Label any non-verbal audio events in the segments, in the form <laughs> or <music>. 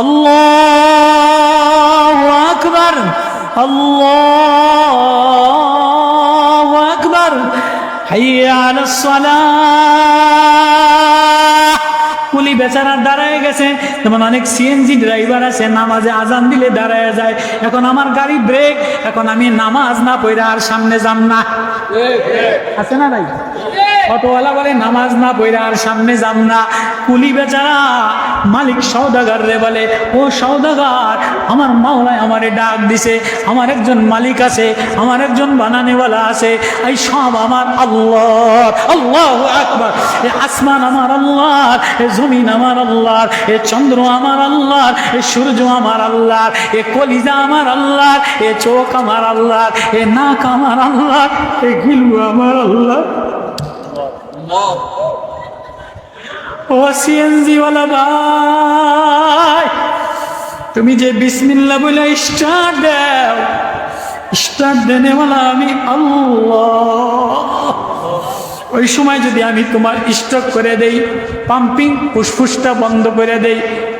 আল্লাহ আকবার আল্লাহ আকবার। কুলি বেচারা দাঁড়ায় গেছে যেমন অনেক সিএনজি ড্রাইভার আছে নামাজে আজান দিলে দাঁড়ায় যায়। এখন আমার গাড়ি ব্রেক এখন আমি নামাজ না পড়ে আর সামনে যাম না। আছে না নাই? অটোওয়ালা বলে, নামাজ না পড়ে আর সামনে যাম না। কুলি বেচারা মালিক সৌদাগার রে বলে, ও সৌদাগার আমার মাওলায় আমারে ডাক দিছে, আমার একজন মালিক আছে, আমার একজন বানানেওয়ালা আছে, এই সব আমার আল্লাহ আল্লাহ আকবার, এ আসমান আমার আল্লাহ, এ জমিন আমার আল্লাহ, এ চন্দ্র আমার আল্লাহ, এ সূর্য আমার আল্লাহ, এ কলিজা আমার আল্লাহ, এ চোখ আমার আল্লাহ, এ নাক আমার আল্লাহ, এ গিলু আমার আল্লাহ। ও তুমি যে বিসমিল্লা বলে স্টার্ট দাও, স্টার্ট দেনেওয়ালা আমি আল্লাহ। ওই সময় যদি আমি তোমার স্টক করে দেই, পাম্পিং ফুসফুসটা বন্ধ করে দেই,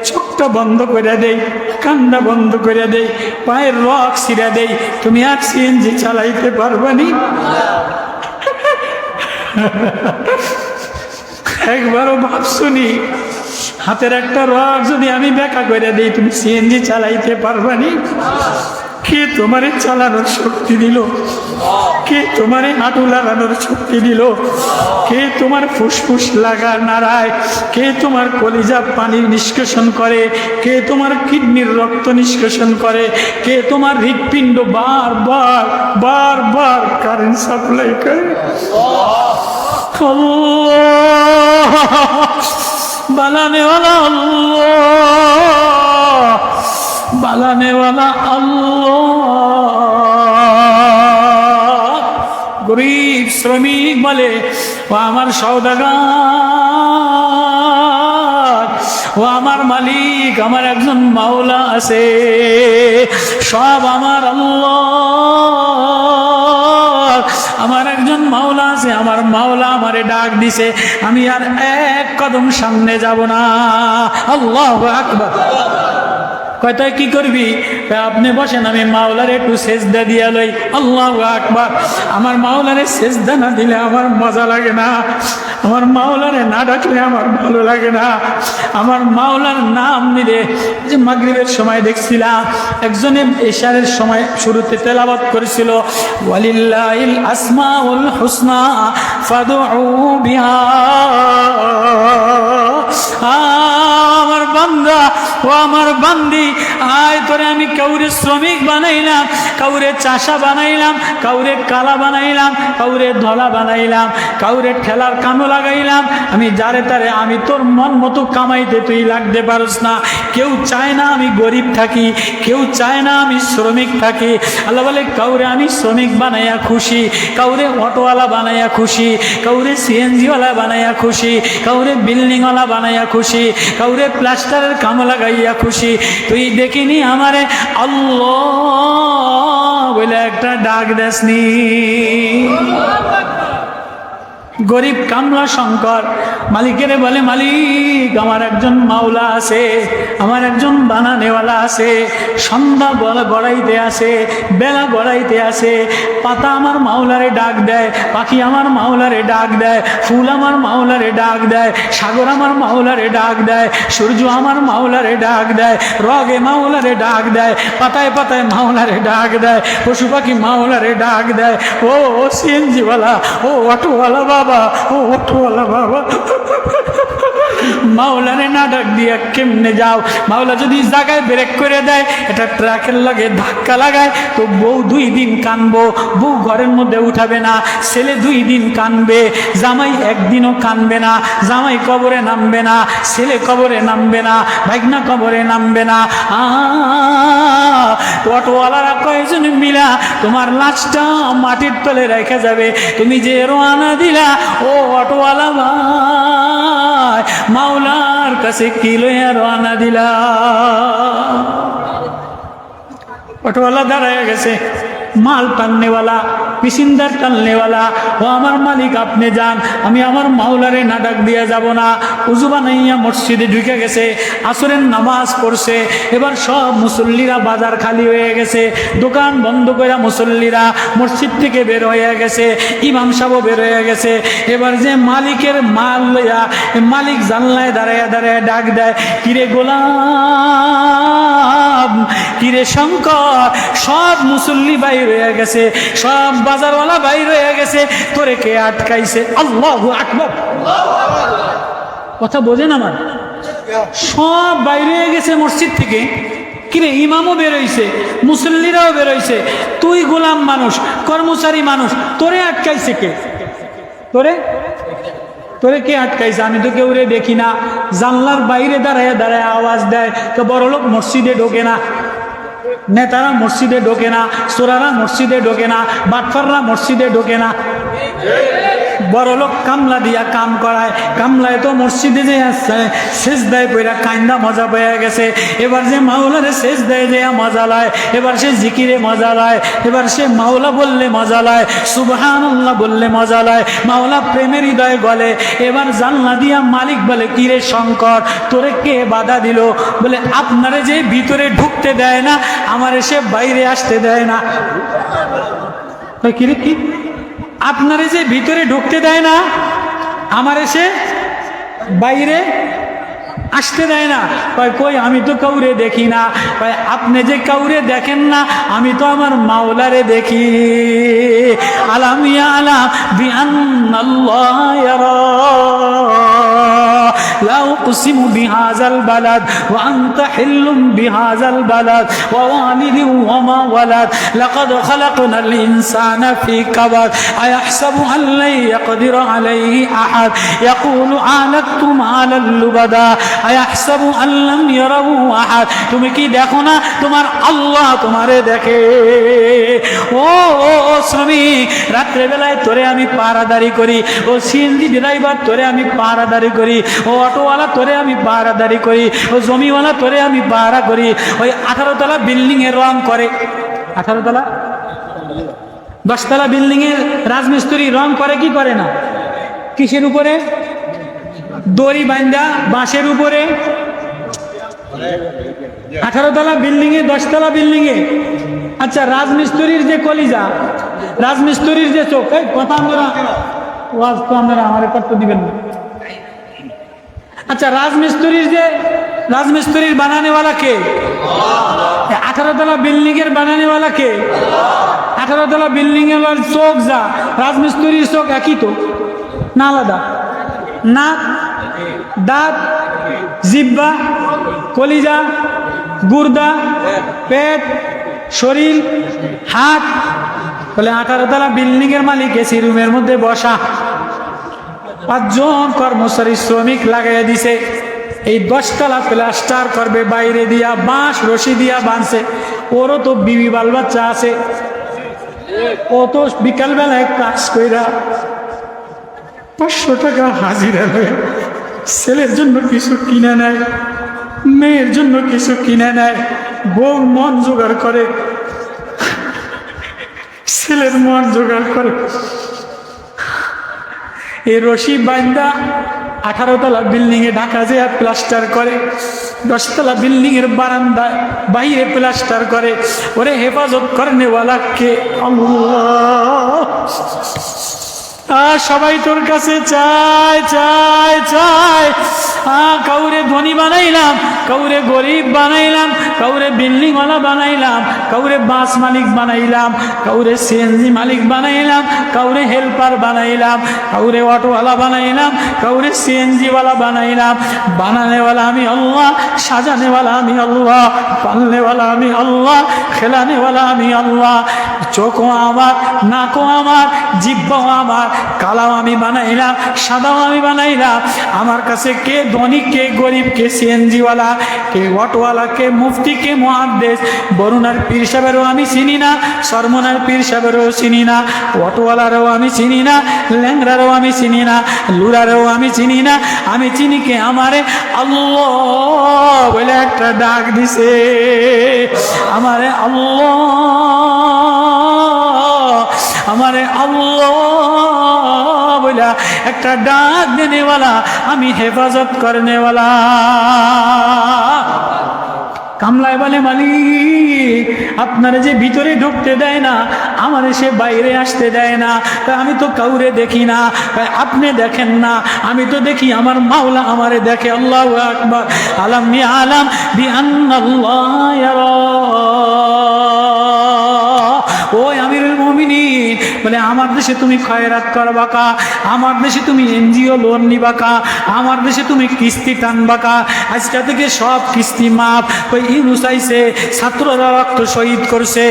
চোখটা বন্ধ করে দেই কান্না বন্ধ করে দেই, পায়ের রক ছিঁড়ে দেই, তুমি আর সিএনজি চালাইতে পারবানি <laughs> একবারও ভাবছুনি হাতের একটা রক যদি আমি বেকা করে দিই, তুমি সিএনজি চালাইতে পারবানি কে তোমারে চালানোর শক্তি দিল? কে তোমারে হাঁটু লাগানোর শক্তি দিল? কে তোমার ফুসফুস লাগা নাড়ায় কে তোমার কলিজা পানি নিষ্কাশন করে? কে তোমার কিডনির রক্ত নিষ্কাশন করে? কে তোমার হৃৎপিণ্ড বারবার বারবার কারেন্ট সাপ্লাই করে? গরিব শ্রমিক বলে, ও আমার সৌদাগার ও আমার মালিক, আমার একজন মাওলা আছে। সব আমার আল্লাহ। আমার একজন মাওলা আছে, আমার মাওলা আমারে ডাক দিছে, আমি আর এক কদম সামনে যাব না। আল্লাহ আকবার। কয়টায় কি করবি? আপনি বসেন, আমি মাওলার একটু সেজদা দিয়া লই। আল্লাহ আকবার। আমার মাওলারে সেজদা না দিলে আমার মজা লাগে না। আমার মাওলারে না ডাকলে আমার ভালো লাগে না। আমার মাওলার নাম নিলে যে মাগরিবের সময় দেখছিলাম, একজনে এশারের সময় শুরুতে তেলাবাত করেছিল, ওয়ালিল্লাহিল আসমাউল হুসনা ফাদউ বিহা। আমার বান্দা, ও আমার বান্দি, আয় করে আমি কাউরে শ্রমিক বানাইলাম, কাউরে চাষা বানাইলাম, কাউরে কালা বানাইলাম, কাউরে ধলা বানাইলাম, কাউরে ঠেলার কানো লাগাইলাম। আমি যারে তারে, আমি তোর মন মতো কামাইতে তুই লাগতে পারস না। কেউ চায় না আমি গরিব থাকি, কেউ চায় না আমি শ্রমিক থাকি। আল্লাহ বলে, কাউরে আমি শ্রমিক বানাইয়া খুশি, কাউরে অটোওয়ালা বানাইয়া খুশি, কাউরে সিএনজিওয়ালা বানাইয়া খুশি, কাউরে বিল্ডিংওয়ালা বানাইয়া খুশি, কাউরে প্লাস্টারের কাম লাগাইয়া খুশি। তুই দেখিনি আমারে? আল্লাহ বলে একটা ডাক দেসনি। গরিব কামলা শঙ্কর। মালিকেরে বলে, মালিক, আমার একজন মাওলা আছে, আমার একজন বানানেওয়ালা আছে, সন্ধ্যা বলা গড়াইতে আছে, বেলা গড়াইতে আছে, পাতা আমার মাওলারে ডাক দেয়, পাখি আমার মাওলারে ডাক দেয়, ফুল আমার মাওলারে ডাক দেয়, সাগর আমার মাওলারে ডাক দেয়, সূর্য আমার মাওলারে ডাক দেয়, রগে মাওলারে ডাক দেয়, পাতায় পাতায় মাওলারে ডাক দেয়, পশু পাখি মাওলারে ডাক দেয়, ও সিএনজিওয়ালা, ও অটোওয়ালা বাবা ও অটোওয়ালা বাবা। মাওলারে না ডাক দিয়া কেমনে যাও? মাওলা যদি জায়গায় ব্রেক করে দেয়, এটা ট্রাকের লগে ধাক্কা লাগায়, তো বউ দুই দিন কানবো, বউ ঘরের মধ্যে উঠাবে না, ছেলে দুই দিন কানবে, জামাই একদিনও কানবে না, জামাই কবরে নামবে না, ছেলে কবরে নামবে না, ভাগনা কবরে নামবে না। অটোওয়ালারা কয়েকজন মিলা তোমার লাশটা মাটির তলে রেখে যাবে, তুমি যে রোয়ানা দিলা, ও অটোওয়ালা ভাই মাওলার কাছে কি লইয়া রওনা দিলা? অটোওয়ালা দাঁড়ায় গেছে। মাল টাননেওয়ালা, পিসিন্দার টাননেওয়ালা, ও আমার মালিক আপনি যান, আমি আমার মাওলারে নাটক দিয়ে যাব না। উজু বানাইয়া মসজিদে ঢুকে গেছে, আসরের নামাজ পড়ছে, এবার সব মুসল্লিরা বাজার খালি হয়ে গেছে, দোকান বন্ধ করে মুসল্লিরা মসজিদ থেকে বের হয়ে গেছে, ইমাম সাহেবও বের হয়ে গেছে। এবার যে মালিকের মাল লইয়া মালিক জানলায় দাঁড়ায় দাঁড়ায় ডাক দেয়, কিরে গোলাম? কিরে শঙ্কর, সব মুসল্লি বাইর হয়ে গেছে, সব বাজারওয়ালা বাইর হয়ে গেছে, তোরে কে আটকাইছে? আল্লাহ আকবর। কথা বোঝেন আমার? সব বাইরে গেছে মসজিদ থেকে। কিরে, ইমামও বেরোইছে মুসল্লিরাও বেরোইছে তুই গোলাম মানুষ, কর্মচারী মানুষ, তোরে আটকাইছে কে? তোরে? তোরে কে আটকাইছে? আমি তো কেউ রে দেখি না। জানলার বাইরে দাঁড়ায় দাঁড়ায় আওয়াজ দেয় তো বড় লোক মসজিদে ঢোকে না। নেতারা মসজিদে ঢোকে না। সোরারা মসজিদে ঢোকে না। বাটফাররা মসজিদে ঢোকে না। বড় লোক কামলা দিয়া কাম করায়। কামলায় তো মসজিদে যে আসছে শেষ দেয় পইরা কান্দা মজা পেয়ে গেছে। এবার যে মাওলারে শেষ দেয় যে মজা লায়, এবার সে জিকিরে মজা লায়, এবার সে মাওলা বললে মজা লায় সুবহান বললে মজা লায়, মাওলা প্রেমের হৃদয় বলে, এবার জানলা দিয়া মালিক বলে, কিরে শঙ্কর, তোরে কে বাধা দিল? বলে, আপনারে যে ভিতরে ঢুকতে দেয় না, আমার সে বাইরে আসতে দেয় না। কিরে কি? আপনারে যে ভিতরে ঢুকতে দেয় না, আমার এসে বাইরে আসতে দেয় না। কয়, কই, আমি তো কাউরে দেখি না। কয়, আপনি যে কাউরে দেখেন না, আমি তো আমার মাওলারে দেখি। আলামিয়া আলাম لا أقسم بهذا البلد وأنت حل بهذا البلد ووالد وما ولد لقد خلقنا الإنسان في كبد أيحسب أن لن يقدر عليه أحد يقول آلكت مالا لبدا أيحسب أن لم يره أحد তুমি কি দেখো না তোমার আল্লাহ তোমারে দেখে ও ও ও শ্রমিক রাত্রে বেলায় তোরে আমি পাহারাদারি করি ও সিএনজি ড্রাইভার তোরে আমি পাহারাদারি করি ও অটোওয়ালা তোরে আমি পাহারাদারি করি, ও জমিওয়ালা তোরে আমি পাহারা করি, ওই আঠারো তলা বিল্ডিং এর রং করে। আঠারো তলা দশতলা বিল্ডিং এর রাজমিস্ত্রি রং করে কি করে না? কিসের উপরে? দড়ি বান্ধা বাঁশের উপরে। আঠারো তলা বিল্ডিং এ দশতলা বিল্ডিং এ আচ্ছা রাজমিস্ত্রির যে কলিজা, রাজমিস্ত্রির যে চোখ কথা আমরা ওয়াজ তো আমার করতে দিবেন না। আচ্ছা রাজমিস্ত্রির যে, রাজমিস্ত্রির বানানেওয়ালা কে? আঠারো তলা বিল্ডিং এর বানানেওয়ালা কে? আঠারো তলা বিল্ডিং এর চোখ যা, রাজমিস্ত্রির চোখ একই তো? না আলাদা। নাক, দাঁত, জিব্বা, কলিজা, গুর্দা, পেট, শরীর, হাত। বলে আঠারো তলা বিল্ডিং এর মালিক এসি রুমের মধ্যে বসা। পাঁচজন কর্মচারী শ্রমিক লাগাইয়া দিছে। এই দশতলা প্লাস্টার করবে, বাইরে দিয়া বাঁশ, রশি দিয়া বাঁধছে। ওরও তো বিবি বাল বাচ্চা আছে। ও তো বিকালবেলায় কাজ কইরা পাঁচশো টাকা হাজিরা নেয় ছেলের জন্য কিছু কিনে নেয়, মেয়ের জন্য কিছু কিনে নেয়, বউ মন জোগাড় করে, ছেলের মন জোগাড় করে। এই রশি বাইন্দা আঠারো তলা বিল্ডিং এ ঢাকা যে প্লাস্টার করে দশতলা বিল্ডিং এর বারান্দায় বাহিরে প্লাস্টার করে। ওরে হেফাজত করেনেওয়ালা কে আল্লাহ। সবাই তোর কাছে চায় চায় চায়। আহ, কাউরে ধনী বানাইলাম কাউরে গরিব বানাইলাম কাউরে বিল্ডিংওয়ালা বানাইলাম কাউরে বাস মালিক বানাইলাম কাউরে সিএনজি মালিক বানাইলাম কাউরে হেল্পার বানাইলাম কাউরে অটোওয়ালা বানাইলাম কাউরে সিএনজিওয়ালা বানাইলাম। বানানেওয়ালা আমি আল্লাহ সাজানেওয়ালা আমি আল্লাহ পালনেওয়ালা আমি আল্লাহ খেলানেওয়ালা আমি আল্লাহ। চোখও আমার নাকও আমার জিব্বাও আমার কালাও আমি বানাইলাম সাদাও আমি বানাইলাম। আমার কাছে কে ধনী কে গরিব কে সিএনজিওয়ালা কে অটোওয়ালা কে মুফতি কে মহাদেশ বরুণার পীর সাহেবেরও আমি চিনি না সরমনার পীর সাহেবেরও চিনি না অটোওয়ালারও আমি চিনি না ল্যাংরারও আমি চিনি না লুরারও আমি চিনি না আমি চিনি কে আমারে আল্লাহ বলে একটা ডাক দিছে আমারে আল্লাহ আমারে আল্লাহ একটা ডাক দেনেওয়ালা আমি হেফাজত করনেওয়ালা। কামলায় বলে মালিক আপনারা যে ভিতরে ঢুকতে দেয় না আমার সে বাইরে আসতে দেয় না। কয়, আমি তো কাউরে দেখি না। কয়, আপনি দেখেন না। আমি তো দেখি আমার মাওলা আমারে দেখে। আল্লাহ আকবর। আলাম আলাম বি আন্নাল্লাহ বলে, আমার দেশে তুমি খয়রাত করবা কা আমার দেশে তুমি এনজিও লোন নিবা কা আমার দেশে তুমি কিস্তি টানবা কা আজকে থেকে সব কিস্তি মাপ ওই ইউনুস আইছে, ছাত্ররা রক্ত শহীদ করছে,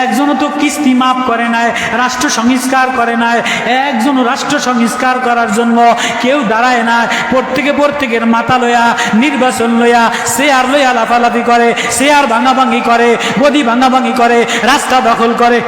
একজনও তো কিস্তি মাপ করে নাই, রাষ্ট্র সংস্কার করে নাই একজন রাষ্ট্র সংস্কার করার জন্য কেউ দাঁড়ায় না প্রত্যেকে প্রত্যেকের মাথা লয়া, নির্বাচন লয়া সে আর লইয়া লাফালাফি করে সে আর ভাঙাভাঙি করে, গদি ভাঙাভাঙি করে, রাস্তা দখল করে।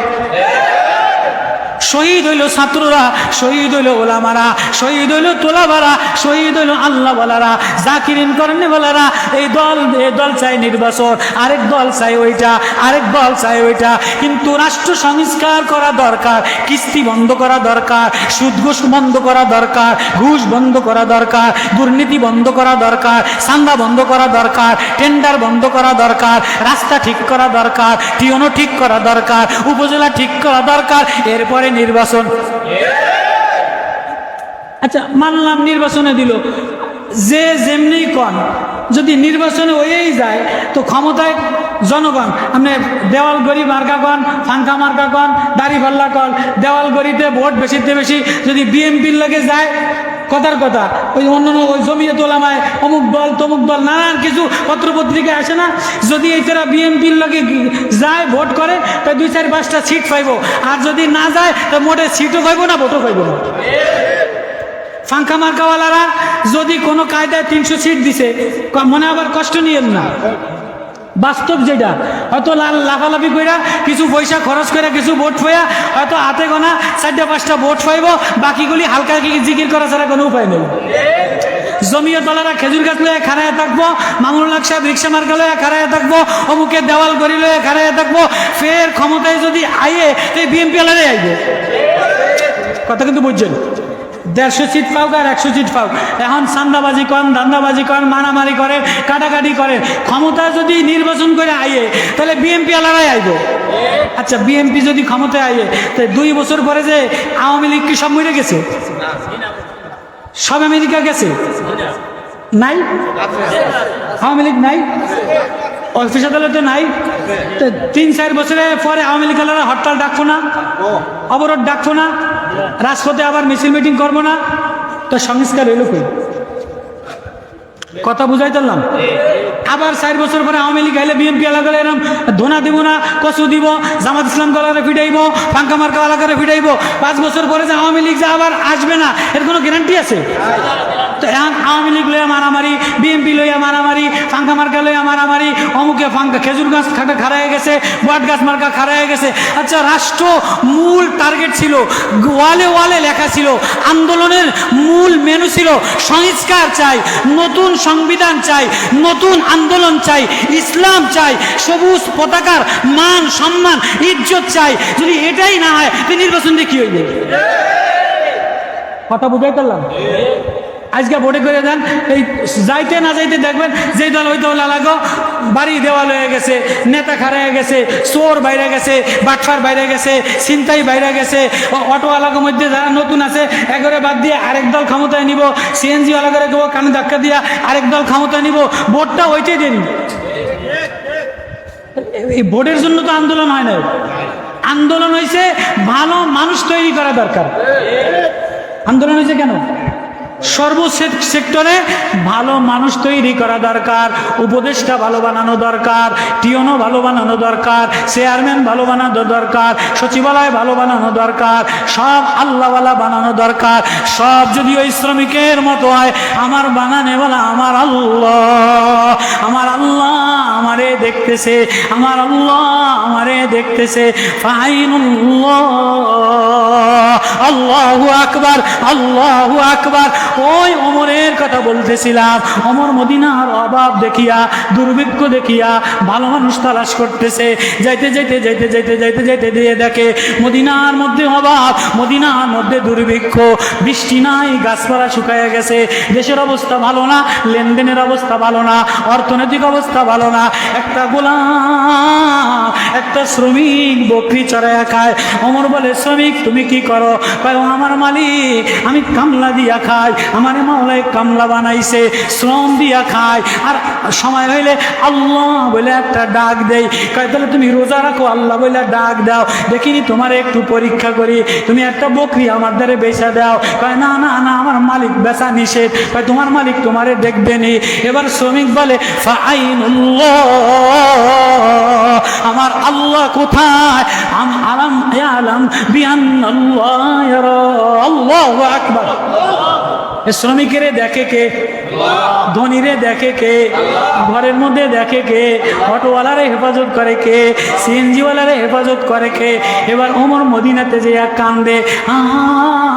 শহীদ হইল ছাত্ররা শহীদ হইল ওলামারা শহীদ হইল তোলাবারা শহীদ হইল আল্লাহ বলারা জাকিরিন করেন বলারা এই দল এই দল চাই নির্বাচন আরেক দল চাই ওইটা আরেক দল চাই ওইটা কিন্তু রাষ্ট্র সংস্কার করা দরকার কিস্তি বন্ধ করা দরকার সুদ ঘুষ বন্ধ করা দরকার ঘুষ বন্ধ করা দরকার দুর্নীতি বন্ধ করা দরকার সান্দা বন্ধ করা দরকার টেন্ডার বন্ধ করা দরকার রাস্তা ঠিক করা দরকার টিওনো ঠিক করা দরকার উপজেলা ঠিক করা দরকার এরপরে নির্বাচন। আচ্ছা মানলাম নির্বাচনে দিল। যে যেমনি কন, যদি নির্বাচনে ওই যায়, তো ক্ষমতায় জনগণ, আপনি দেওয়াল গড়ি মার্কা কন, ফাঙ্কা মার্কা কন, দাড়ি ভাল্লা কন, দেওয়াল গড়িতে ভোট বেশিতে বেশি যদি বিএমপির লাগে যায় কথার কথা। ওই অন্য ওই জমিয়ে তোলামায় অমুক দল, তমুক দল, নানান কিছু পত্রপত্রিকায় আসে না? যদি এটারা বিএনপির লগে যায়, ভোট করে তা দুই চার পাঁচটা সিট পাইব। আর যদি না যায় তো মোটে সিটও পাইব না, ভোটও পাইব না। ফাঙ্কা মার্কাওয়ালারা যদি কোনো কায়দায় তিনশো সিট দিছে মনে আবার কষ্ট নিয়েন না। বাস্তব যেটা। হয়তো লাল লাফালাফি কইরা কিছু পয়সা খরচ করে কিছু ভোট ফয়া হয়তো হাতে গোনা চারটা পাঁচটা ভোট পাইব, বাকিগুলি হালকা জিকির করা ছাড়া কোনো উপায় নেই। জমিও তলারা খেজুর গাছ লয়ে খাড়ায় থাকব, মামুনুল হক সাহেব রিক্সা মার্কা লয়ে খাড়ায় থাকব অমুকে দেওয়াল গড়ি লয়ে খাড়ায় থাকব, ফের ক্ষমতায় যদি আইয়ে, তো বিএনপি আলারে আইবে। কথা কিন্তু বুঝছেন? দেড়শো সিট পাও আর একশো সিট পাও? এখন সান্দাবাজি করেন, ধান্দাবাজি করেন, মারামারি করেন, কাটাকাটি করেন। ক্ষমতা যদি নির্বাচন করে আইয়ে, তাহলে বিএমপি আলারাই আইব। আচ্ছা বিএমপি যদি ক্ষমতায় আইয়ে, তো দুই বছর পরে যে আওয়ামী লীগ কি সব মরে গেছে? সব আমেরিকা গেছে? নাই? আওয়ামী লীগ নাই? অফিস আদালতে নাই? তো তিন চার বছরের পরে আওয়ামী লীগ হরতাল ডাকবো না? অবরোধ ডাকবো না? রাজপথে আবার মিছিল মিটিং করব না, তো সংস্কার এলো কই? কথা বুঝাই তোলাম আবার চার বছর পরে আওয়ামী লীগ আইলে বিএনপি এলাকায় এরম ধোনা দিব না, কচু দিব, জামাত ইসলাম দলারে ফিটাইব পাঙ্কা মার্কা এলাকারে ফিটাইব। পাঁচ বছর পরে যে আওয়ামী লীগ যে আবার আসবে না, এর কোনো গ্যারান্টি আছে? তো এখন আওয়ামী লীগ লইয়া মারামারি, বিএনপি লইয়া মারামারি, ফাঙ্কা মার্কা লইয়া মারামারি, অমুকে ফাঙ্কা খেজুর গাছ খাটা খাড়ায় গেছে, বট গাছ মার্কা খাড়ায় গেছে। আচ্ছা রাষ্ট্র মূল টার্গেট ছিল, ওয়ালে ওয়ালে লেখা ছিল, আন্দোলনের মূল মেনু ছিল, সংস্কার চাই, নতুন সংবিধান চাই, নতুন আন্দোলন চাই, ইসলাম চাই, সবুজ পতাকার মান, সম্মান, ইজ্জত চাই। যদি এটাই না হয়, তো নির্বাচন দিয়ে কি হইবে? কথা বুঝাই পারলাম? আজকে ভোটে করে দেন, এই যাইতে না যাইতে দেখবেন যে দল ওই দল লাগো বাড়ি দেওয়াল হয়ে গেছে, নেতা খারা হয়ে গেছে, চোর বাইরে গেছে বাটফার বাইরে গেছে, ছিনতাই বাইরে গেছে, অ- অটোওয়ালাগোর মধ্যে যারা নতুন আছে, এগরে বাদ দিয়ে আরেক দল ক্ষমতায় নিব, সিএনজি ওয়ালাগরে দেবো কানে ধাক্কা দিয়া আরেক দল ক্ষমতায় নিব, ভোটটা ওইটাই দেনি এই ভোটের জন্য তো আন্দোলন হয় না। আন্দোলন হয়েছে ভালো মানুষ তৈরি করা দরকার। আন্দোলন হয়েছে কেন? সর্ব সেক্টরে ভালো মানুষ তৈরি করা দরকার, উপদেষ্টা ভালো বানানো দরকার টিওনও ভালো বানানো দরকার, চেয়ারম্যান ভালো বানানো দরকার, সচিবালয় ভালো বানানো দরকার, সব আল্লাহওয়ালা বানানো দরকার, সব যদি ওই শ্রমিকের মতো হয়, আমার বানানে বলা আমার আল্লাহ আমার আল্লাহ আমারে দেখতেছে, আমার আল্লাহ আমারে দেখতেছে, ফাইনুল্লাহ। আল্লাহ আকবার আল্লাহ আকবার। ওই অমরের কথা বলতেছিলাম। অমর মদিনার অভাব দেখিয়া, দুর্ভিক্ষ দেখিয়া, ভালো মানুষ তালাশ করতেছে। যাইতে যাইতে যাইতে যাইতে যাইতে যাইতে দিয়ে দেখে মদিনার মধ্যে অভাব, মদিনার মধ্যে দুর্ভিক্ষ। বৃষ্টি নাই, গাছপালা শুকাইয়া গেছে। দেশের অবস্থা ভালো না, লেনদেনের অবস্থা ভালো না, অর্থনৈতিক অবস্থা ভালো না। একটা গোলাম, একটা শ্রমিক বকরি চড়াইয়া খায়। অমর বলে, শ্রমিক, তুমি কি করো? কয় আমার মালিক, আমি কামলা দিয়া খাই, আমার মাওলায় কামলা বানাইছে, শ্রম দিয়া খাই, আর সময় হইলে আল্লাহ বলে একটা ডাক দেই, কয়, তাহলে তুমি রোজা রাখো, আল্লাহ বলে ডাক দাও দেখিনি তোমার একটু পরীক্ষা করি, তুমি একটা বকরি আমার দ্বারে বেচা দাও, কয়, না না না, আমার মালিক বেচা নিষেধ, কয়, তোমার মালিক তোমারে দেখবে নি, এবার শ্রমিক বলে আমার আল্লাহ কোথায়? আলাম আলাম ইয়ারা আল্লাহু আকবার। শ্রমিকেরে দেখে কে? ধনীরে দেখে কে? ঘরের মধ্যে দেখে কে? অটোওয়ালারে হেফাজত করে কে? সিএনজিওয়ালারে হেফাজত করে কে? এবার ওমর মদিনাতে যে এক কান্দে আ আমার এমন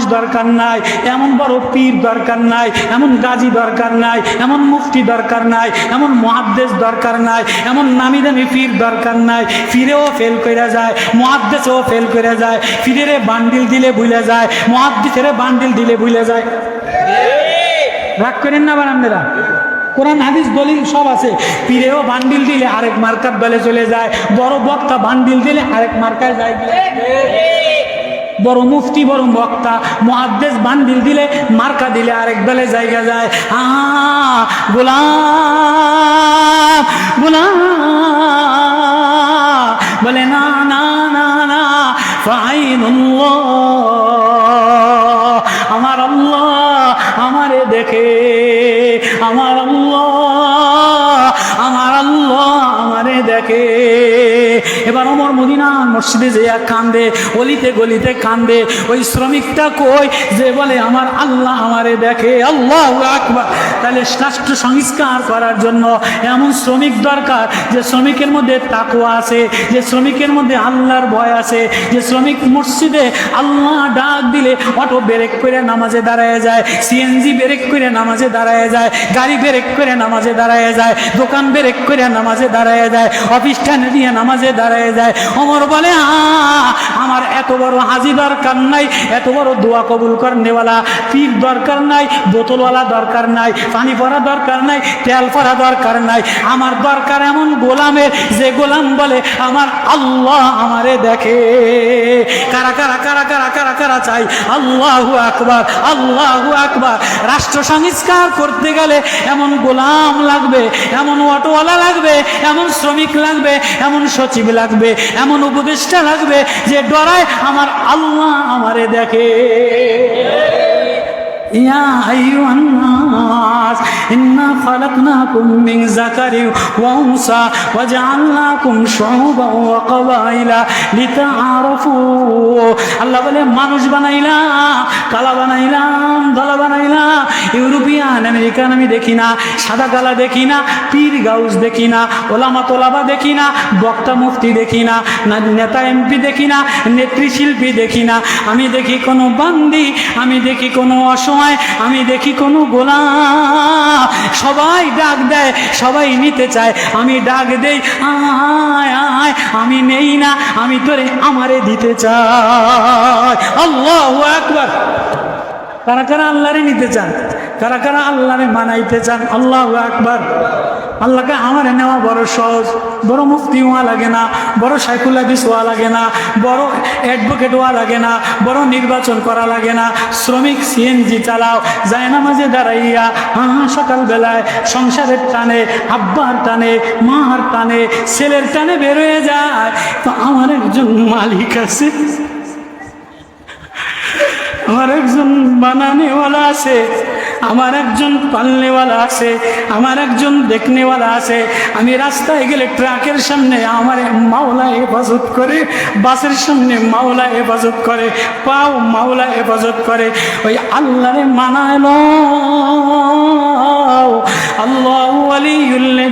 মানুষ দরকার নাই, এমন বড় পীর দরকার নাই, এমন গাজী দরকার নাই, এমন মুফতি দরকার নাই, এমন মহাদ্দেশ দরকার নাই, এমন নামি দামি পীর দরকার নাই ফিরেও ফেল করে যায় মহাদ্দেশও ফেল করে যায় ফিরে বান্ডিল দিলে ভুলে যায় মহাদ্দেশের বান্ডিল দিলে ভুলে যায়। রাগ করেন না বারান্দেরা কোরআন, হাদিস, দলিল সব আছে। পীরেও বান্ডিল দিলে আরেক মার্কার দলে চলে যায়, বড় বক্তা বান্ডিল দিলে আরেক মার্কায় যায়। বড় মুফতি, বড় বক্তা। মহাদ্দেশ বান্ডিল দিলে মার্কা দিলে আরেক দলে জায়গা যায়। আ গোলাম গোলাম। বলে, না না না না, ফাইনুল্লাহ। মসজিদে যে কান্দে, অলিতে গলিতে কান্দে, ওই শ্রমিকটা কই যে বলে, আমার আল্লাহ আমারে দেখে, আল্লাহ আকবার। তাহলে রাষ্ট্র সংস্কার করার জন্য এমন শ্রমিক দরকার যে শ্রমিকের মধ্যে তাকুয়া আছে, যে শ্রমিকের মধ্যে আল্লাহর ভয় আছে, যে শ্রমিক মসজিদে আল্লাহ ডাক দিলে অটো ব্রেক করে নামাজে দাঁড়ায় যায় সিএনজি ব্রেক করে নামাজে দাঁড়ায় যায়, গাড়ি ব্রেক করে নামাজে দাঁড়ায় যায়, দোকান ব্রেক করে নামাজে দাঁড়ায় যায় অফিসটানে দিয়ে নামাজে দাঁড়ায় যায়। অমর বলে আমার এত বড় হাজি দরকার নাই, এত বড় দোয়া কবুল করনেওয়ালা পীর দরকার নাই, বোতলওয়ালা দরকার নাই, পানি পরা দরকার নাই, তেল পরা দরকার নাই, আমার দরকার এমন গোলামের যে গোলাম বলে, আমার আল্লাহ আমারে দেখে। কারা কারা কারা কারা কারা কারা চাই? আল্লাহ আকবার আল্লাহ আকবার। রাষ্ট্র সংস্কার করতে গেলে এমন গোলাম লাগবে, এমন অটোওয়ালা লাগবে, এমন শ্রমিক লাগবে, এমন সচিব লাগবে, এমন চেষ্টা লাগবে যে ডরায় আমার আল্লাহ আমারে দেখে। ইয়া আইয়ু আল্লাহ الناس إنا خلقناكم من ذكر وأنثى وجعلناكم شعوبا وقبائل لتعارفوا আল্লাহ বলে মানুষ বানাইলাম কালা বানাইলাম দলা বানাইলাম ইউরোপিয়ান আমেরিকান আমি দেখি না সাদা কালা দেখি না পীর গাউস দেখি না ওলামা তোলাবা দেখি না বক্তা মুফতি দেখি না না নেতা এমপি দেখি না নেত্রী শিল্পী দেখি না আমি দেখি কোনো বান্দি আমি দেখি কোনো অসময় আমি দেখি কোনো গোলাম সবাই ডাক দেয়, সবাই নিতে চায়। আমি ডাক দেই, আয় আয়, আমি নেই না, আমি তোরে আমারে দিতে চাই। আল্লাহ একবার কারা কারা আল্লাহরে নিতে চান? কারা কারা আল্লাহরে মানাইতে চান? আল্লাহ আকবার। আল্লাহকে আমারে নেওয়া বড় সহজ, বড় মুফতি হওয়া লাগে না, বড় সাইকুল হওয়া লাগে না, বড় অ্যাডভোকেট হওয়া লাগে না, বড় নির্বাচন করা লাগে না, শ্রমিক সিএনজি চালাও যায় না মাঝে দাঁড়াইয়া হ্যাঁ সকালবেলায় সংসারের টানে, আব্বার টানে, মার টানে, ছেলের টানে বেরোয় যায়। তো আমার একজন মালিক আছে। আমার একজন বানানেওয়ালা আছে। আমার একজন পালনেওয়ালা আছে, আমার একজন দেখনেওয়ালা আছে। আমি রাস্তায় গেলে ট্রাকের সামনে আমার মাওলা হেফাজত করে, বাসের সামনে মাওলা হেফাজত করে, পাও মাওলা হেফাজত করে। ওই আল্লাহরে মানায় আল্লাহ আলী